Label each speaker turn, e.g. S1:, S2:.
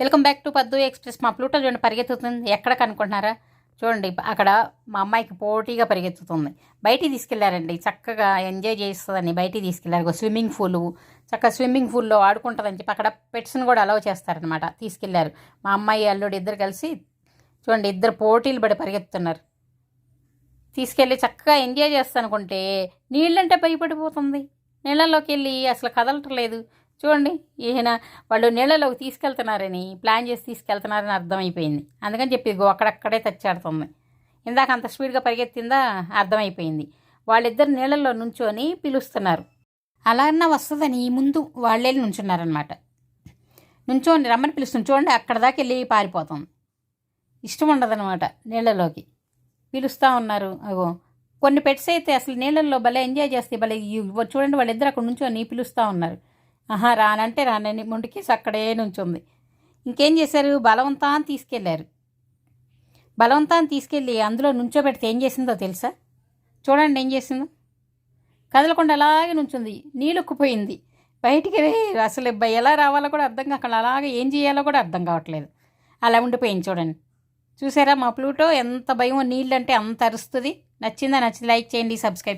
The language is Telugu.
S1: Welcome back to Paddu express. మా ప్లూటో చూడండి పరిగెత్తుతుంది. ఎక్కడ కనుకుంటున్నారా చూడండి అక్కడ మా అమ్మాయికి పోటీగా పరిగెత్తుతుంది. బయటికి తీసుకెళ్ళారండి. చక్కగా ఎంజాయ్ చేస్తుందని బయటికి తీసుకెళ్ళారు. స్విమ్మింగ్ పూలు చక్కగా స్విమ్మింగ్ పూల్లో ఆడుకుంటుందని చెప్పి అక్కడ పెట్స్ని కూడా అలౌ చేస్తారనమాట తీసుకెళ్ళారు. మా అమ్మాయి అల్లుడు ఇద్దరు కలిసి చూడండి ఇద్దరు పోటీలు పడి పరిగెత్తున్నారు తీసుకెళ్ళి చక్కగా ఎంజాయ్ చేస్తానుకుంటే నీళ్ళంటే భయపడిపోతుంది. నీళ్ళలోకి వెళ్ళి అసలు కదలట్లేదు. చూడండి ఈయన వాళ్ళు నీళ్ళలోకి తీసుకెళ్తున్నారని ప్లాన్ చేసి తీసుకెళ్తున్నారని అర్థమైపోయింది. అందుకని చెప్పి ఇదిగో అక్కడక్కడే తచ్చాడుతుంది. ఇందాక అంత స్పీడ్గా పరిగెత్తిందా అర్థమైపోయింది. వాళ్ళిద్దరు నీళ్ళల్లో నుంచొని పిలుస్తున్నారు. అలా అన్నా వస్తుందని ముందు వాళ్ళే నుంచున్నారనమాట నుంచోండి రమ్మని పిలుస్తుంది. చూడండి అక్కడ దాకా వెళ్ళి పారిపోతుంది. ఇష్టం ఉండదనమాట నీళ్ళలోకి. పిలుస్తూ ఉన్నారు. అగో కొన్ని పెట్స్ అయితే అసలు నీళ్ళల్లో భలే ఎంజాయ్ చేస్తే భలే చూడండి వాళ్ళిద్దరు అక్కడ నుంచొని పిలుస్తూ ఉన్నారు. ఆహా రానంటే రానని ముండికి అక్కడే నుంచుంది. ఇంకేం చేశారు? బలవంతాన్ని తీసుకెళ్ళారు. బలవంతాన్ని తీసుకెళ్ళి అందులో నుంచోబెడితే ఏం చేసిందో తెలుసా? చూడండి ఏం చేసిందో. కదలకుండా అలాగే నుంచుంది. నీళ్ళుక్కుపోయింది. బయటికి అసలు బ- ఎలా రావాలో కూడా అర్థం కాకుండా అలాగే ఏం చేయాలో కూడా అర్థం కావట్లేదు. అలా ఉండిపోయింది చూడండి. చూసారా మా ప్లూటో? ఎంత భయం నీళ్ళంటే అంత అరుస్తుంది. నచ్చిందా? నచ్చింది లైక్ చేయండి సబ్స్క్రైబ్